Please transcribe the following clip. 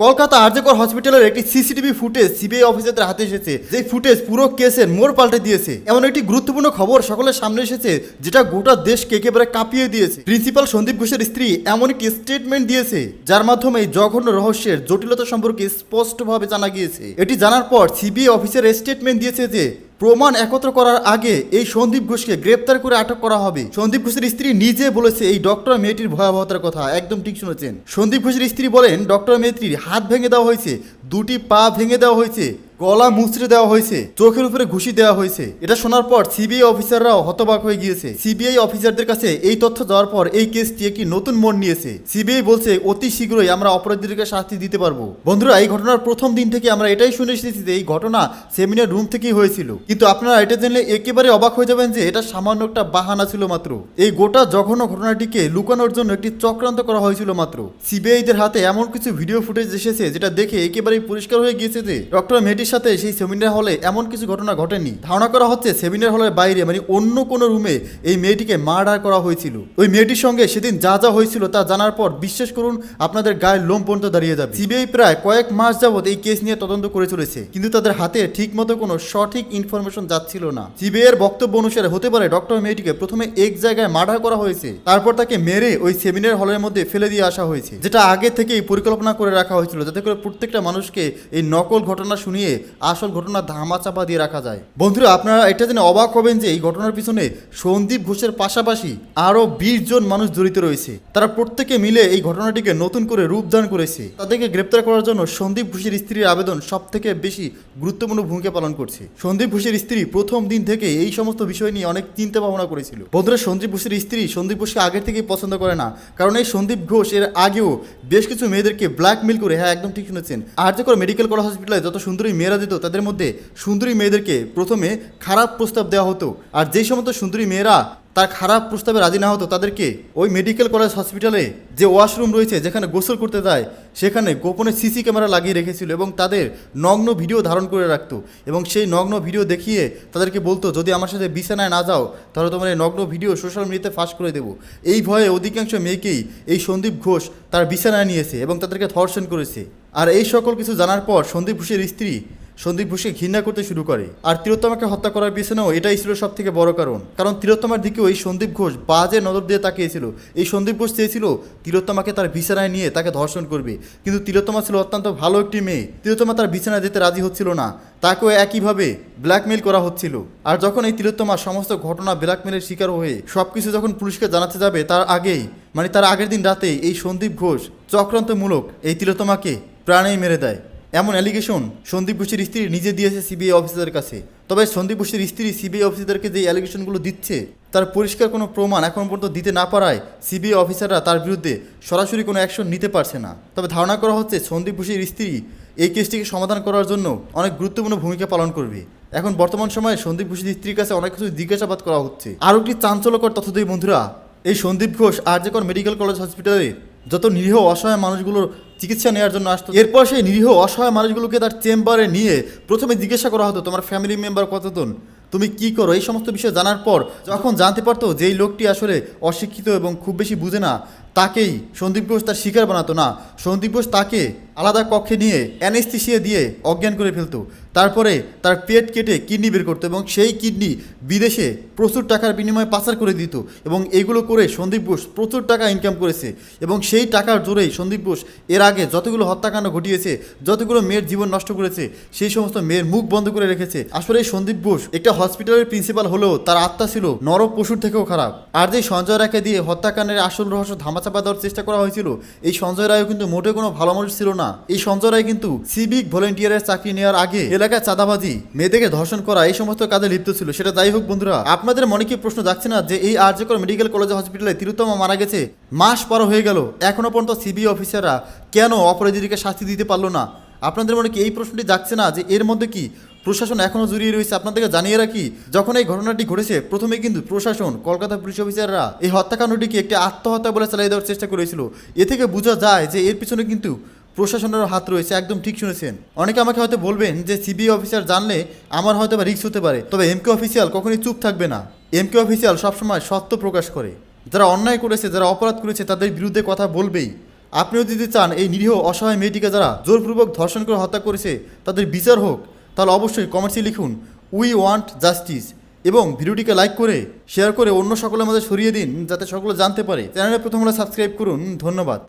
কলকাতা আর্যকর হসপিটালের একটি CCTV footage CBI অফিসারদের হাতে এসেছে। যে ফুটেজ পুরো কেসের মোড় পাল্টে দিয়েছে। এমন একটি গুরুত্বপূর্ণ খবর সকলের সামনে এসেছে, যেটা গোটা দেশকে একেবারে কাঁপিয়ে দিয়েছে। প্রিন্সিপাল সন্দীপ ঘোষের স্ত্রী এমন একটি স্টেটমেন্ট দিয়েছে, যার মাধ্যমে এই জঘন্য রহস্যের জটিলতা সম্পর্কে স্পষ্টভাবে জানা গিয়েছে। এটি জানার পর সিবিআই অফিসার স্টেটমেন্ট দিয়েছে যে প্রমাণ একত্র করার আগে এই সন্দীপ ঘোষকে গ্রেপ্তার করে আটক করা হবে। সন্দীপ ঘোষের স্ত্রী নিজে বলেছে এই ডক্টর মেয়েটির ভয়াবহতার কথা। একদম ঠিক শুনেছেন। সন্দীপ ঘোষের স্ত্রী বলেন, ডক্টর মেয়েটির হাত ভেঙে দেওয়া হয়েছে, দুটি পা ভেঙে দেওয়া হয়েছে। গলা মুচড়ে দেওয়া হয়েছে, চোখের উপরে ঘুষি দেওয়া হয়েছে। এটা শোনার পর সিবিআই অফিসাররাও হতবাক হয়ে গিয়েছে। সিবিআই অফিসারদের কাছে এই তথ্য দেওয়ার পর এই কেসটি একটি নতুন মোড় নিয়েছে। সিবিআই বলছে, অতি শীঘ্রই আমরা অপরাধীদেরকে শাস্তি দিতে পারব। বন্ধুরা, এই ঘটনার প্রথম দিন থেকে আমরা এটাই শুনে এসেছি যে এই ঘটনা সেমিনার রুম থেকেই হয়েছিল। কিন্তু আপনারা এটা জানলে একেবারে অবাক হয়ে যাবেন যে এটা সামান্য একটা বাহানা ছিল মাত্র। এই গোটা জঘন্য ঘটনাটিকে লুকানোর জন্য একটি চক্রান্ত করা হয়েছিল মাত্র। সিবিআইদের হাতে এমন কিছু ভিডিও ফুটেজ এসেছে যেটা দেখে একেবারেই পরিষ্কার হয়ে গিয়েছে যে ডক্টর মেয়েটির সাথে সেই সেমিনার হলে এমন কিছু ঘটনা ঘটেনি। ধারণা করা হচ্ছে সেমিনার হলের বাইরে মানে অন্য কোনো রুমে এই মেয়েটিকে মার্ডার করা হয়েছিল। ওই মেয়েটির সঙ্গে সেদিন যা যা হয়েছিল তা জানার পর বিশ্বাস করুন, আপনাদের গায়ের লোম পর্যন্ত দাঁড়িয়ে যাবে। সিবিআই প্রায় কয়েক মাস যাবত এই কেস নিয়ে তদন্ত করে চলেছে, কিন্তু তাদের হাতে ঠিক মতো কোনো সঠিক ইনফরমেশন যাচ্ছিল না। সিবিআই এর বক্তব্য অনুসারে হতে পারে ডক্টর মেয়েটিকে প্রথমে এক জায়গায় মার্ডার করা হয়েছে, তারপর তাকে মেরে ওই সেমিনার হলের মধ্যে ফেলে দিয়ে আসা হয়েছে, যেটা আগে থেকেই পরিকল্পনা করে রাখা হয়েছিল, যাতে করে প্রত্যেকটা মানুষকে এই নকল ঘটনা শুনিয়ে আসল ঘটনা ধামাচাপা দিয়ে রাখা যায়। বন্ধুরা, আপনারা এটা জেনে অবাক হবেন যে এই ঘটনার পিছনে সন্দীপ ঘোষের পাশাপাশি আরও বিশ জন মানুষ জড়িত রয়েছে। তারা প্রত্যেকে মিলে এই ঘটনাটিকে নতুন করে রূপদান করেছে। তাদেরকে গ্রেপ্তার করার জন্য সন্দীপ ঘোষের স্ত্রীর আবেদন সব থেকে বেশি গুরুত্বপূর্ণ ভূমিকা পালন করছে। সন্দীপ ঘোষের স্ত্রী প্রথম দিন থেকে এই সমস্ত বিষয় নিয়ে অনেক চিন্তা ভাবনা করেছিল। বন্ধুরা, সন্দীপ ঘোষের স্ত্রী সন্দীপ ঘোষকে আগের থেকেই পছন্দ করে না, কারণ এই সন্দীপ ঘোষ এর আগেও বেশ কিছু মেয়েদেরকে ব্ল্যাকমেল করে হ্যাঁ একদম ঠিক শুনেছেন। আর যে করে মেডিকেল কলেজ হসপিটালে যত সুন্দরী মেয়েরা দিত, তাদের মধ্যে সুন্দরী মেয়েদেরকে প্রথমে খারাপ প্রস্তাব দেওয়া হতো। আর যেই সমস্ত সুন্দরী মেয়েরা তার খারাপ প্রস্তাবে রাজি না হতো, তাদেরকে ওই মেডিকেল কলেজ হসপিটালে যে ওয়াশরুম রয়েছে, যেখানে গোসল করতে যায়, সেখানে গোপনে সিসি ক্যামেরা লাগিয়ে রেখেছিল এবং তাদের নগ্ন ভিডিও ধারণ করে রাখত। এবং সেই নগ্ন ভিডিও দেখিয়ে তাদেরকে বলতো, যদি আমার সাথে বিছানায় না যাও, তাহলে তোমার এই নগ্ন ভিডিও সোশ্যাল মিডিয়াতে ফাঁস করে দেবো। এই ভয়ে অধিকাংশ মেয়েকেই এই সন্দীপ ঘোষ তার বিছানায় নিয়েছে এবং তাদেরকে ধর্ষণ করেছে। আর এই সকল কিছু জানার পর সন্দীপ ঘোষের স্ত্রী সন্দীপ ঘোষকে ঘৃণা করতে শুরু করে। আর তিলোত্তমাকে হত্যা করার পিছনেও এটাই ছিল সব থেকে বড় কারণ। কারণ তিলোত্তমার দিকেও এই সন্দীপ ঘোষ বাজে নজর দিয়ে তাকিয়েছিল। এই সন্দীপ ঘোষ চেয়েছিল তিলোত্তমাকে তার বিছানায় নিয়ে তাকে ধর্ষণ করবে। কিন্তু তিলোত্তমা ছিল অত্যন্ত ভালো একটি মেয়ে। তিলোত্তমা তার বিছানায় যেতে রাজি হচ্ছিল না। তাকেও একইভাবে ব্ল্যাকমেল করা হচ্ছিল। আর যখন এই তিলোত্তমা সমস্ত ঘটনা ব্ল্যাকমেলের শিকার হয়ে সব কিছু যখন পুলিশকে জানাতে যাবে, তার আগেই মানে তার আগের দিন রাতে এই সন্দীপ ঘোষ চক্রান্তমূলক এই তিলোত্তমাকে প্রাণেই মেরে দেয়। এমন অ্যালিগেশন সন্দীপ ঘোষের স্ত্রী নিজে দিয়েছে সিবিআই অফিসারের কাছে। তবে সন্দীপ ঘোষের স্ত্রী সিবিআই অফিসারকে যে অ্যালিগেশনগুলো দিচ্ছে, তার পরিষ্কার কোনো প্রমাণ এখন পর্যন্ত দিতে না পারায় সিবিআই অফিসাররা তার বিরুদ্ধে সরাসরি কোনো অ্যাকশন নিতে পারছে না। তবে ধারণা করা হচ্ছে সন্দীপ ঘোষের স্ত্রী এই কেসটিকে সমাধান করার জন্য অনেক গুরুত্বপূর্ণ ভূমিকা পালন করবে। এখন বর্তমান সময়ে সন্দীপ ঘোষের স্ত্রীর কাছে অনেক কিছু জিজ্ঞাসাবাদ করা হচ্ছে। আরও একটি চাঞ্চল্যকর তথ্য দিই বন্ধুরা, এই সন্দীপ ঘোষ আর আরজেকর মেডিকেল কলেজ হসপিটালে যত নিরীহ অসহায় মানুষগুলোর চিকিৎসা নেওয়ার জন্য আসতো। এরপর সেই নিরীহ অসহায় মানুষগুলোকে তার চেম্বারে নিয়ে প্রথমে জিজ্ঞাসা করা হতো, তোমার ফ্যামিলি মেম্বার কতজন? তুমি কি করো? এই সমস্ত বিষয় জানার পর যখন জানতে পারতো যে এই লোকটি আসলে অশিক্ষিত এবং খুব বেশি বুঝে না, তাকেই সন্দীপ ঘোষ তার শিকার বানাতো। না, সন্দীপ ঘোষ তাকে আলাদা কক্ষে নিয়ে অ্যানেস্থিসিয়া দিয়ে অজ্ঞান করে ফেলতো। তারপরে তার পেট কেটে কিডনি বের করতো এবং সেই কিডনি বিদেশে প্রচুর টাকার বিনিময়ে পাচার করে দিত এবং এগুলো করে সন্দীপ বোস প্রচুর টাকা ইনকাম করেছে এবং সেই টাকার জোরেই সন্দীপ বোস এর আগে যতগুলো হত্যাকাণ্ড ঘটিয়েছে, যতগুলো মেয়ের জীবন নষ্ট করেছে, সেই সমস্ত মেয়ের মুখ বন্ধ করে রেখেছে। আসলে সন্দীপ বোস একটা হসপিটালের প্রিন্সিপাল হলেও তার আত্মা ছিল নরক পশুর থেকেও খারাপ। আর যে সঞ্জয় রায়কে দিয়ে হত্যাকাণ্ডের আসল রহস্য ধামাচাপা দেওয়ার চেষ্টা করা হয়েছিল, এই সঞ্জয় রায়ও কিন্তু মোটেও কোনো ভালো মানুষ ছিল না। এই সঞ্জয় রায় কিন্তু সিভিক ভলেন্টিয়ারের চাকরি নেওয়ার আগে এলাকায় চাঁদাবাজি, মেয়েদেরকে ধর্ষণ করা, এই সমস্ত কাজে লিপ্ত ছিল। সেটা যাই হোক বন্ধুরা, আপনাদের মনে কি প্রশ্ন যাচ্ছে না যে এই আর্যকর মেডিকেল কলেজ হসপিটালে তিরুতমা মারা গেছে? মাস পার হয়ে গেল, এখনও পর্যন্ত সিবিআই অফিসাররা কেন অপরাধীদেরকে শাস্তি দিতে পারল না? আপনাদের মনে কি এই প্রশ্নটি যাচ্ছে না যে এর মধ্যে কি প্রশাসন এখনও জড়িয়ে রয়েছে? আপনাদেরকে জানিয়ে রাখি, যখন এই ঘটনাটি ঘটেছে প্রথমে কিন্তু প্রশাসন, কলকাতা পুলিশ অফিসাররা এই হত্যাকাণ্ডটিকে একটি আত্মহত্যা বলে চালিয়ে দেওয়ার চেষ্টা করেছিল। এ থেকে বোঝা যায় যে এর পিছনে কিন্তু প্রশাসনেরও হাত রয়েছে, একদম ঠিক শুনেছেন। অনেকে আমাকে হয়তো বলবেন যে সিবিআই অফিসার জানলে আমার হয়তো বা রিস্ক হতে পারে, তবে এমকে অফিসিয়াল কখনই চুপ থাকবে না। এমকে অফিসিয়াল সবসময় সত্য প্রকাশ করে। যারা অন্যায় করেছে, যারা অপরাধ করেছে, তাদের বিরুদ্ধে কথা বলবেই। আপনিও যদি চান এই নিরীহ অসহায় মেয়েটিকে যারা জোরপূর্বক ধর্ষণ করে হত্যা করেছে, তাদের বিচার হোক, তাহলে অবশ্যই কমেন্টসে লিখুন উই ওয়ান্ট জাস্টিস এবং ভিডিওটিকে লাইক করে, শেয়ার করে অন্য সকলের মাঝে সরিয়ে দিন, যাতে সকলে জানতে পারে। চ্যানেলে প্রথম সাবস্ক্রাইব করুন, ধন্যবাদ।